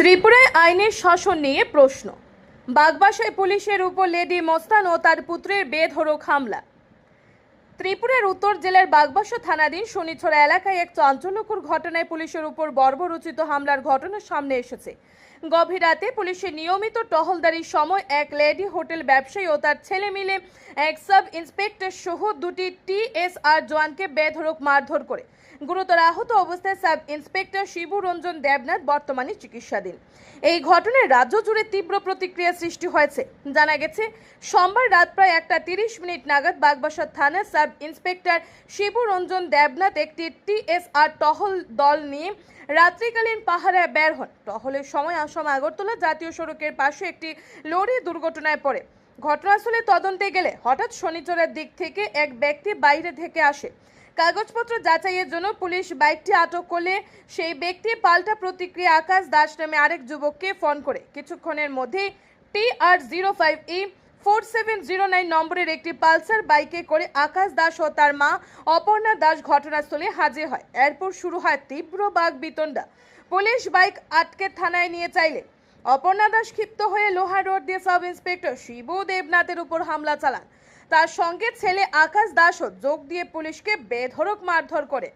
ত্রিপুরায় আইনের শাসন নিয়ে প্রশ্ন। বাগবাসায় পুলিশের উপর লেডি মস্তান ও তার পুত্রের বেধড়ক হামলা। ত্রিপুরার উত্তর জেলার বাগবাসা থানাধীন শনিছড়া এলাকায় এক চাঞ্চল্যকর ঘটনায় পুলিশের উপর বর্বরচিত হামলার ঘটনা সামনে এসেছে। গভীর রাতে পুলিশের নিয়মিত টহলদারির সময় এক লেডি হোটেল ব্যবসায়ী ও তার ছেলে মিলে এক সাব ইন্সপেক্টর সহ দুটি টিএসআর জওয়ানকে বেধড়ক মারধর করে। গুরুতর আহত অবস্থায় সাব ইন্সপেক্টর শিবু রঞ্জন দেবনাথ বর্তমানে চিকিৎসাধীন। এই ঘটনায় রাজ্য জুড়ে তীব্র প্রতিক্রিয়া সৃষ্টি হয়েছে। জানা গেছে, সোমবার রাত প্রায় একটা তিরিশ মিনিট নাগাদ বাগবাসা থানার সাব ইন্সপেক্টর শিবু রঞ্জন দেবনাথ একটি টিএসআর টহল দল নিয়ে রাত্রিকালীন পাহারায় বের হন। টহলের সময় আসাম আগরতলা জাতীয় সড়কের পাশে একটি লরি দুর্ঘটনায় পড়ে। ঘটনাস্থলে তদন্তে গেলে হঠাৎ শনিচরের দিক থেকে এক ব্যক্তি বাইরে থেকে আসে। কাগজপত্র যাচাইয়ের জন্য পুলিশ বাইকটি আটক করলে সেই ব্যক্তি পাল্টা প্রতিক্রিয়া আকাশ দাস নামে আরেক যুবককে ফোন করে। কিছুক্ষণের মধ্যে T R zero five E four seven zero nine নম্বরের একটি পালসার বাইকে করে আকাশ দাস ও তার মা অপর্ণা দাস ঘটনাস্থলে হাজির হয়। এরপর শুরু হয় তীব্র বাঘ বিতণ্ডা। পুলিশ বাইক আটকে থানায় নিয়ে চাইলে। অপর্ণা দাস ক্ষিপ্ত হয়ে লোহার রোড দিয়ে সাব ইন্সপেক্টর শিবু দেবনাথের উপর হামলা চালান। তার সঙ্গে ছেলে আকাশ দাসও যোগ দিয়ে পুলিশকে বেধড়ক মারধর করে।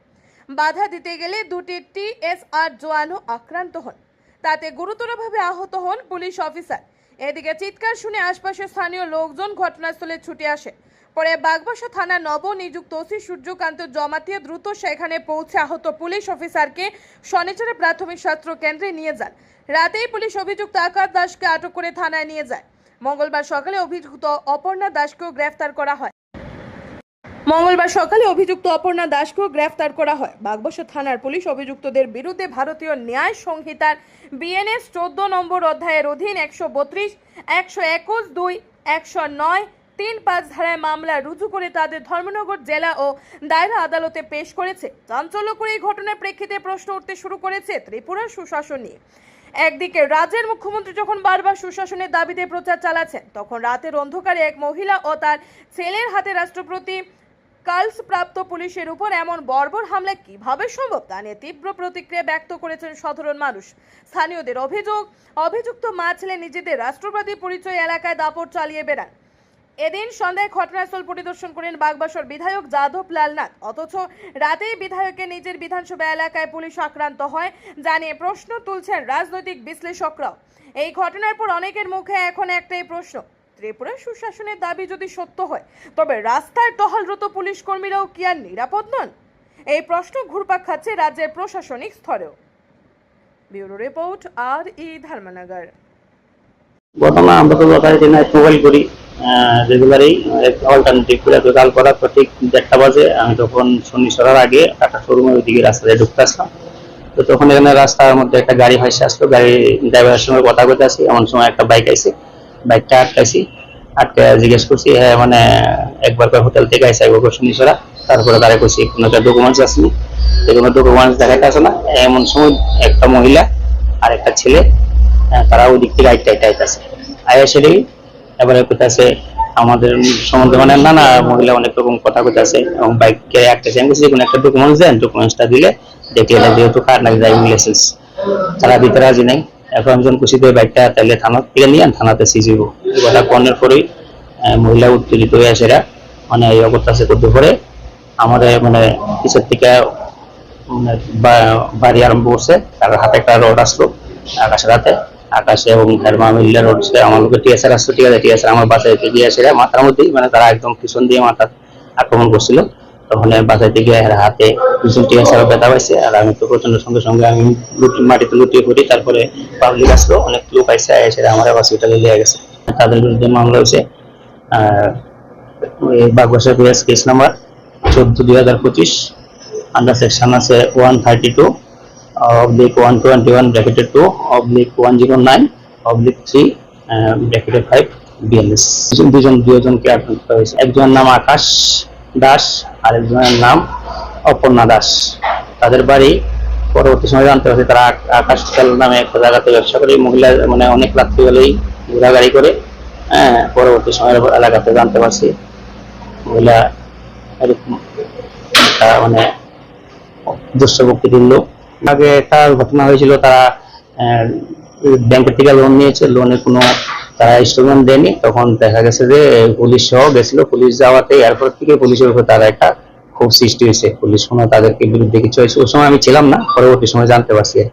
বাধা দিতে গেলে দুটি টিএসআর জওয়ানও আক্রান্ত হন। তাতে গুরুতরভাবে আহত হন পুলিশ অফিসার। এদিকে চিৎকার শুনে আশপাশের স্থানীয় লোকজন ঘটনাস্থলে ছুটে আসে। পরে বাগবাসা থানা নবনিযুক্ত ওসি সূর্যকান্ত জমাতিয়া দ্রুত সেখানে পৌঁছে আহত পুলিশ অফিসারকে শনিচরে প্রাথমিক স্বাস্থ্য কেন্দ্রে নিয়ে যান। রাতেই পুলিশ অভিযুক্ত আকাশ দাসকে আটক করে থানায় নিয়ে যায়। মঙ্গলবার সকালে অভিযুক্ত অপর্ণা দাসকেও গ্রেফতার করা হয়। মঙ্গলবার সকালে অভিযুক্ত অপর্ণা দাসকেও গ্রেফতার করা হয়। বাগবাসা থানার পুলিশ অভিযুক্তদের বিরুদ্ধে ভারতীয় ন্যায় সংহিতার বিএনএস চোদ্দ নম্বর অধ্যায়ের অধীন একশো বত্রিশ, একশো একুশ, দুই, একশো নয়, তিন পাঁচ ধারায় মামলা রুজু করে তাদের ধর্মনগর জেলা ও দায়রা আদালতে পেশ করেছে। চাঞ্চল্যকর এই ঘটনার প্রেক্ষিতে প্রশ্ন উঠতে শুরু করেছে ত্রিপুরার সুশাসন নিয়ে। একদিকে রাজ্যের মুখ্যমন্ত্রী যখন বারবার সুশাসনের দাবিতে প্রচার চালাচ্ছেন, তখন রাতের অন্ধকারে এক মহিলা ও তার ছেলের হাতে রাষ্ট্রপতি কালস প্রাপ্ত পুলিশের উপর এমন বর্বর হামলা কীভাবে সম্ভব তা নিয়ে তীব্র প্রতিক্রিয়া ব্যক্ত করেছেন সাধারণ মানুষ। স্থানীয়দের অভিযোগ, অভিযুক্ত মা ছেলে নিজেদের রাষ্ট্রবাদী পরিচয় এলাকায় দাপট চালিয়ে বেড়ান। এদিন সন্ধ্যায় ঘটনাস্থল পরিদর্শন করেন বাগবাসর বিধায়ক যাদব লালনাথ। অথচ রাতেই বিধায়কের নিজের বিধানসভা এলাকায় পুলিশ আক্রান্ত হয় জানিয়ে প্রশ্ন তুলছেন রাজনৈতিক বিশ্লেষকরাও। এই ঘটনার পর অনেকের মুখে এখন একটাই প্রশ্ন, ত্রিপুরার সুশাসনের দাবি যদি সত্য হয়, তবে রাস্তায় টহলরত পুলিশ কর্মীরাও কি আর নিরাপদ নন? এই প্রশ্ন ঘুরপাক খাচ্ছে রাজ্যের প্রশাসনিক স্তরেও। ব্যুরো রিপোর্ট আর ই ধর্মনগর। ঘটনা আমরা তো যথারীতি মোবাইল করি রেগুলারই অল্টারনেটিভ করে তো কাল করার পর ঠিক দেড়টা বাজে, আমি তখন শনি সরার আগে একটা শোরুমের ওইদিকে রাস্তায় ঢুকতে আসলাম। তো তখন এখানে রাস্তার মধ্যে একটা গাড়ি হাসে আসলো, গাড়ি ড্রাইভারের সঙ্গে কথা বলতে আসি, এমন সময় একটা বাইক আইছে বাইকটা আটকাইছি আটকে জিজ্ঞেস করছি হ্যাঁ মানে একবার হোটেল থেকে আইসা একবার শনি সরা। তারপরে তারা করছি কোনো একটা ডকুমেন্টস আসেনি যে কোনো ডকুমেন্টস দেখাতে আসে না, এমন সময় একটা মহিলা আর একটা ছেলে তারা ওই দিক থেকে আইটা আইটা আইতাছে। আয়া সেটাই এবারে কোথাছে আমাদের সম্বন্ধে মানে নানা মহিলা অনেক রকম কথা কইতাছে এবং বাইককে একটা চেঞ্জ করছে কোনো একটা ডকুমেন্টস দেন ডকুমেন্টসটা দিলে দেখে এলা যেহেতু কার নাকি ড্রাইভিং লাইসেন্স তারা ভিতরে রাজি নাই। এখন একজন খুশি দিয়ে বাইকটা তাইলে থানা থেকে নিয়ে থানাতে সিজ হইব। এই কথা কর্ণের পরেই মহিলা উত্তেজিত হয়ে আসে এরা। মানে এই অবস্থা করতে পরে আমাদের মানে পিছের থেকে মানে বাড়ি আরম্ভ করছে। তার হাতে একটা রড আসলো, আকাশের হাতে। আকাশে এবং হেরমা মিল্লা রড লোকের টিএসআর আসলো ঠিক আছে, টিএসআর আমার বাসায় থেকে গিয়ে এসে মাথার মধ্যেই মানে তারা একদম পিছন দিয়ে মাথা আক্রমণ করছিল। তখন বাসায় থেকে এর হাতে পিছন টিএসআর ব্যথা পাইছে। আর আমি তো প্রচণ্ড সঙ্গে সঙ্গে আমি লুটি, মাটিতে লুটিয়ে পড়ি, তারপরে পাবলিক আসলো, অনেক লোক আইসে এসে আমার হসপিটালে নিয়ে গেছে। তাদের বিরুদ্ধে মামলা হয়েছে বাগবাসা কেস নাম্বার চোদ্দ দুই হাজার পঁচিশ আন্ডার সেকশন আছে one thirty two bracketed two oblique one zero nine oblique three bracketed five BLS দুজন দুজনকে আক্রান্ত করা হয়েছে। একজনের নাম আকাশ দাস আর একজনের নাম অপর্ণা দাস। তাদের বাড়ি পরবর্তী সময় জানতে পারছি তারা আক- আকাশ তেল নামে একটা জায়গাতে ব্যবসা করে, মহিলা মানে অনেক রাত্রি হলেই ঘোরাগাড়ি করে হ্যাঁ পরবর্তী সময়ের এলাকাতে জানতে পারছি মহিলা এরকম মানে দুষ্ট প্রকৃতির লোক। আগে একটা ঘটনা হয়েছিল, তারা ব্যাংকের থেকে লোন নিয়েছে লোনের কোনো তারা ইনস্টলমেন্ট দেয়নি। তখন দেখা গেছে যে পুলিশ সহ গেছিল। পুলিশ যাওয়াতে এয়ারপোর্ট থেকে পুলিশের উপর তারা একটা খুব সৃষ্টি হয়েছে। পুলিশ কোনো তাদেরকে বিরুদ্ধে কিছু হয়েছে। ওই সময় আমি ছিলাম না, পরবর্তী সময় জানতে পারছি আর।